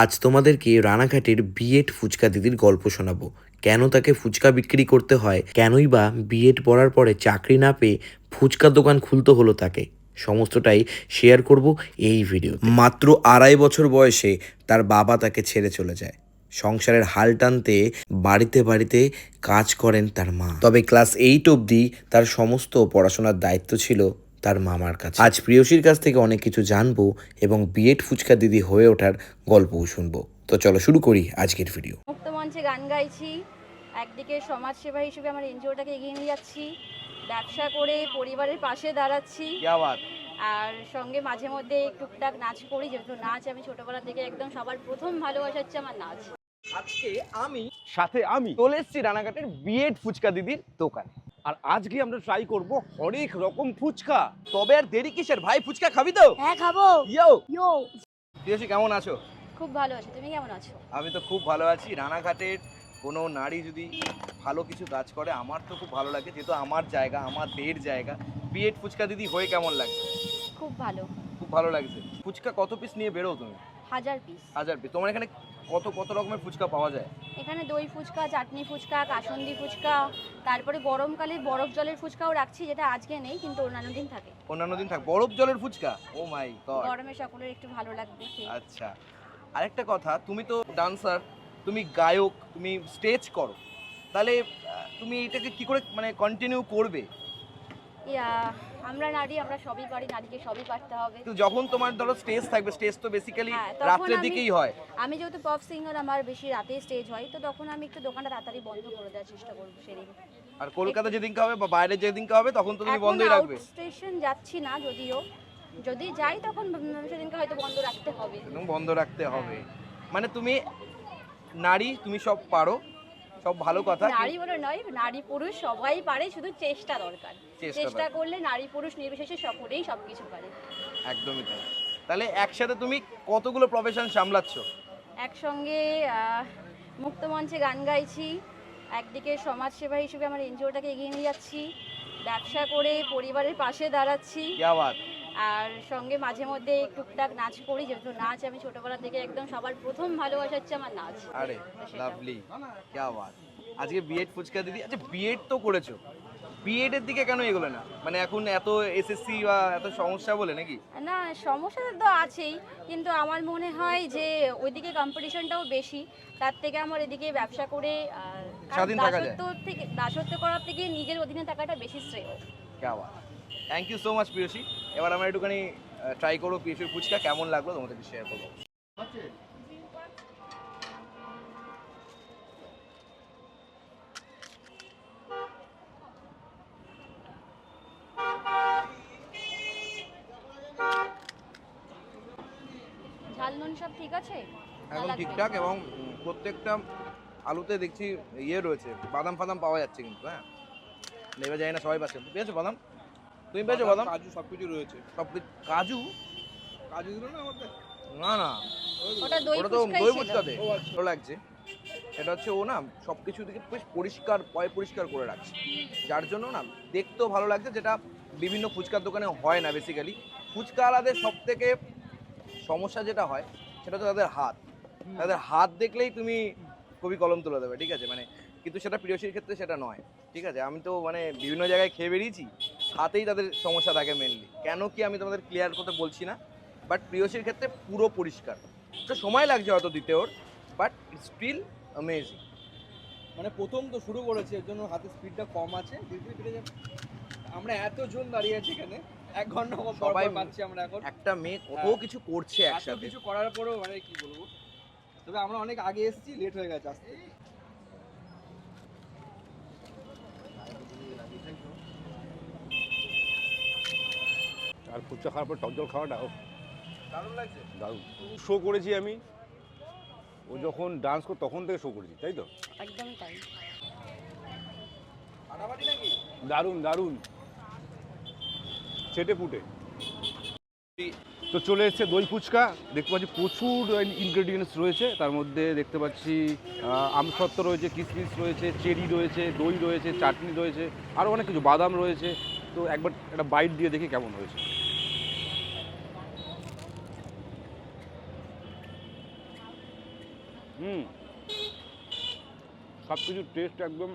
আজ তোমাদেরকে রানাঘাটের বিএড ফুচকা দিদির গল্প শোনাবো। কেন তাকে ফুচকা বিক্রি করতে হয়? কেনই বা বিএড পড়ার পরে চাকরি না পেয়ে ফুচকা দোকান খুলতে হলো তাকে? সমস্তটাই শেয়ার করব এই ভিডিও মাত্র আড়াই বছর বয়সে তার বাবা তাকে ছেড়ে চলে যায়। সংসারের হাল টানতে বাড়িতে বাড়িতে কাজ করেন তার মা। তবে ক্লাস এইট অবধি তার সমস্ত পড়াশোনার দায়িত্ব ছিল তার মামার কাছে। আজ প্রিয়সীর কাছ থেকে অনেক কিছু জানব এবং বিএড ফুচকা দিদি হয়ে ওঠার গল্পও শুনব। তো চলো শুরু করি আজকের ভিডিও। মুক্ত মঞ্চে গান গাইছি একদিকে সমাজ সেবা হিসেবে আমার এনজিওটাকে এগিয়ে নিয়ে যাচ্ছি ব্যবসা করে পরিবারের পাশে দাঁড়াচ্ছি আর সঙ্গে মাঝে মধ্যে টুকটাক নাচ করি যেহেতু নাচ আমি ছোটবেলা থেকে একদম সবার প্রথম ভালোবাসা হচ্ছে আমার নাচ। আজকে আমি সাথে আমি চলে এসেছি রানাঘাটের বিএড ফুচকা দিদির দোকানে। আর আজকে আমরা ট্রাই করব হরেক রকম ফুচকা। তবে আর দেরি কিসের? ভাই ফুচকা খাবি তো? হ্যাঁ খাব। ইয়ো। ইয়ো। প্রিয়সী কেমন আছো? খুব ভালো আছে। তুমি কেমন আছো? আমি তো খুব ভালো আছি। রানাঘাটের কোনো নারী যদি ভালো কিছু কাজ করে আমার তো খুব ভালো লাগে যেহেতু আমার জায়গা আমার দেহের জায়গা বিএড ফুচকা দিদি হয়ে কেমন লাগছে খুব ভালো। খুব ভালো লাগছে। ফুচকা কত পিস নিয়ে বেরো তুমি? হাজার পিস হাজার পিস তোমার এখানে কত কত রকমের ফুচকা পাওয়া যায়? এখানে দই ফুচকা চাটনি ফুচকা কাসন্দি ফুচকা তারপরে গরমকালে বরফ জলের ফুচকাও রাখছি যেটা আজকে নেই কিন্তু অন্যান্য দিন থাকে। অন্যান্য দিন থাক। বরফ জলের ফুচকা? ও মাই গড। গরমে সকলের একটু ভালো লাগবে আচ্ছা। আরেকটা কথা তুমি তো ডান্সার তুমি গায়ক তুমি স্টেজ করো। তাহলে তুমি এটাকে কি করে মানে কন্টিনিউ করবে? ইয়া, আমরা নারী আমরা সবই পারি নারীকে সবই পারতে হবে। কিন্তু যখন তোমার ধরো স্টেজ থাকবে স্টেজ তো বেসিক্যালি হ্যাঁ, আমি- দিকেই হয়। আমি যেহেতু পপ সিঙ্গার আমার বেশি রাতে স্টেজ হয় তো তখন আমি একটু দোকানটা তাড়াতাড়ি বন্ধ করে দেওয়ার চেষ্টা করব সেদিন। আর কলকাতা যেদিনকে হবে বা বাইরে যেদিনকে হবে তখন তো তুমি বন্ধই রাখবে। স্টেশন যাচ্ছি না যদিও। যদি যাই তখন সেদিনকে হয়তো বন্ধ রাখতে হবে। বন্ধ রাখতে হবে। মানে তুমি নারী তুমি সব পারো। সব ভালো কথা নারী বলে নয় নারী পুরুষ সবাই পারে শুধু চেষ্টা দরকার। চেষ্টা করলে নারী পুরুষ নির্বিশেষে সকলেই সবকিছু পারে। একদমই তাই। তাহলে একসাথে তুমি কতগুলো প্রফেশন সামলাচ্ছ? একসঙ্গে মুক্তমঞ্চে গান গাইছি একদিকে সমাজসেবা হিসেবে আমার এনজিওটাকে এগিয়ে নিয়ে যাচ্ছি ব্যবসা করে পরিবারের পাশে দাঁড়াচ্ছি। আর সঙ্গে মাঝে মধ্যে টুকটাক নাচ করি যেহেতু নাচ আমি ছোটবেলা থেকে একদম সবার প্রথম ভালোবাসা হচ্ছে আমার নাচ আরে সেটা। লাভলি क्या बात আজকে বিএড ফুচকা দিদি আচ্ছা বিএড তো করেছো বিএড এর দিকে কেন এগোলে না মানে এখন এত এসএসসি বা এত সমস্যা বলে নাকি না সমস্যা তো আছেই কিন্তু আমার মনে হয় যে ওইদিকে কম্পিটিশনটাও বেশি তার থেকে আমার এদিকে ব্যবসা করে আহ, কারণ স্বাধীন থাকা যায়। দাসত্ব থেকে দাসত্ব করার থেকে নিজের অধীনে থাকাটা বেশি শ্রেয় क्या बात থ্যাংক ইউ সো মাচ প্রিয়সী এবার আমরা একটুখানি ট্রাই করব প্রিয়সীর ফুচকা কেমন লাগল তোমাদেরকে শেয়ার করব। সব ঠিক আছে? ঠিকঠাক এবং প্রত্যেকটা আলুতে দেখছি ইয়ে রয়েছে বাদাম ফাদাম পাওয়া যাচ্ছে কিন্তু হ্যাঁ? এবার জানি না সবাই পাচ্ছে। পেয়েছ বাদাম। তুমি পেয়েছ বাদাম কাজু সবকিছু রয়েছে। সব কিছু কাজু? কাজু দিল না আমাদের না না। ওটা দই ওটা তো দই। ফুচকাতে আচ্ছা। ভালো লাগছে। এটা হচ্ছে ও না সব কিছু দিকে বেশ পরিষ্কার পয় পরিষ্কার করে রাখছে। যার জন্য না দেখতেও ভালো লাগছে যেটা বিভিন্ন ফুচকার দোকানে হয় না বেসিক্যালি ফুচকা ফুচকাওয়ালাদের সব থেকে সমস্যা যেটা হয় সেটা হচ্ছে তাদের হাত। তাদের হাত দেখলেই তুমি কবি কলম তুলে দেবে ঠিক আছে? মানে কিন্তু সেটা প্রিয়সীর ক্ষেত্রে সেটা নয় ঠিক আছে? আমি তো মানে বিভিন্ন জায়গায় খেয়ে বেরিয়েছি হাতেই তাদের সমস্যা থাকে মেনলি কেন কি আমি তোমাদের ক্লিয়ার করতে বলছি না? বাট প্রিয়সীর ক্ষেত্রে পুরো পরিষ্কার। তো সময় লাগছে হয়তো দিতে ওর বাট স্টিল অ্যামেজিং মানে প্রথম তো শুরু করেছে এর জন্য হাতে স্পিডটা কম আছে। ধীরে ধীরে আমরা এতজন দাঁড়িয়ে আছি এখানে এক ঘণ্টা সবাই পাচ্ছি আমরা এখন। একটা মেয়ে কত হ্যাঁ। কিছু করছে একসাথে। কিছু করার পরেও মানে কি বলব? তবে আমরা অনেক আগে এসেছি লেট হয়ে গেছে আসতে। ফুচকা খাওয়ার পর টক জল খাওয়াটা দারুণ লাগছে। দারুণ। শো করেছি আমি। ও যখন ডান্স কর তখন থেকে শো করেছি তাই তো? একদমই তাই। দারুণ দারুণ। ছেটে পুটে। তো চলে এসছে দই ফুচকা। দেখতে পাচ্ছি প্রচুর ইনগ্রেডিয়েন্টস রয়েছে। তার মধ্যে দেখতে পাচ্ছি আহ, আমসত্ত্ব রয়েছে কিশমিশ রয়েছে চেরি রয়েছে দই রয়েছে চাটনি রয়েছে আরও অনেক কিছু। বাদাম রয়েছে। তো একবার একটা বাইট দিয়ে দেখি কেমন হয়েছে। হুম। সব কিছুর টেস্ট একদম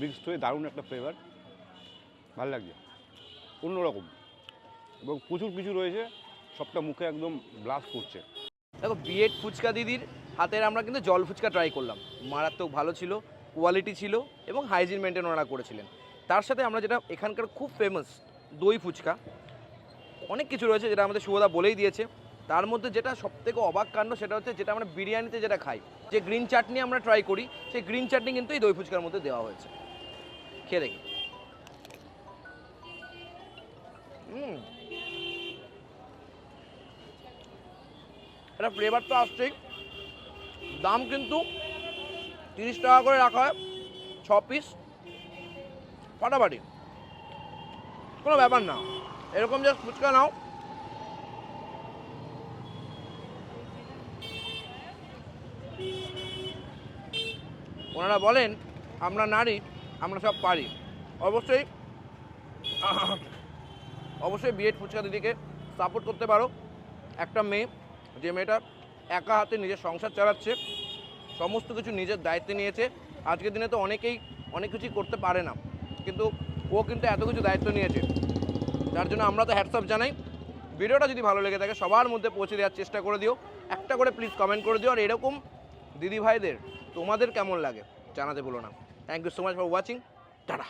মিক্সড হয়ে দারুণ একটা ফ্লেভার ভালো লাগছে। অন্যরকম। এবং প্রচুর কিছু রয়েছে, সবটা মুখে একদম ব্লাস্ট করছে। দেখো বিএড ফুচকা দিদির হাতের আমরা কিন্তু জল ফুচকা ট্রাই করলাম। মারাত্মক ভালো ছিল কোয়ালিটি ছিল এবং হাইজিন মেনটেন ওনারা করেছিলেন। তার সাথে আমরা যেটা এখানকার খুব ফেমাস দই ফুচকা, অনেক কিছু রয়েছে যেটা আমাদের শুভদা বলেই দিয়েছে। তার মধ্যে যেটা সবথেকে অবাক কাণ্ড সেটা হচ্ছে যেটা আমরা বিরিয়ানিতে যেটা খাই, যে গ্রিন চাটনি আমরা ট্রাই করি, সেই গ্রিন চাটনি কিন্তু এই দই ফুচকার মধ্যে দেওয়া হয়েছে। খেয়ে দেখি। এটা ফ্লেভার তো আসছেই। দাম কিন্তু তিরিশ টাকা করে রাখা হয়, ছ পিস ফাটাফাটি। কোনো ব্যাপার না। এরকম জাস্ট ফুচকা নাও। ওনারা বলেন, আমরা নারী, আমরা সব পারি। অবশ্যই অবশ্যই বিএড ফুচকা দিদিকে সাপোর্ট করতে পারো। একটা মেয়ে, যে মেয়েটা একা হাতে নিজের সংসার চালাচ্ছে, সমস্ত কিছু নিজের দায়িত্বে নিয়েছে। আজকের দিনে তো অনেকেই অনেক কিছুই করতে পারে না, কিন্তু ও কিন্তু এত কিছু দায়িত্ব নিয়েছে। যার জন্য আমরা তো হ্যাটসঅ্যাপ জানাই। ভিডিওটা যদি ভালো লেগে থাকে, সবার মধ্যে পৌঁছে দেওয়ার চেষ্টা করে দিও। একটা করে প্লিজ কমেন্ট করে দিও। আর এরকম দিদি ভাইদের তোমাদের কেমন লাগে জানাতে বলো না। Thank you so much for watching tata.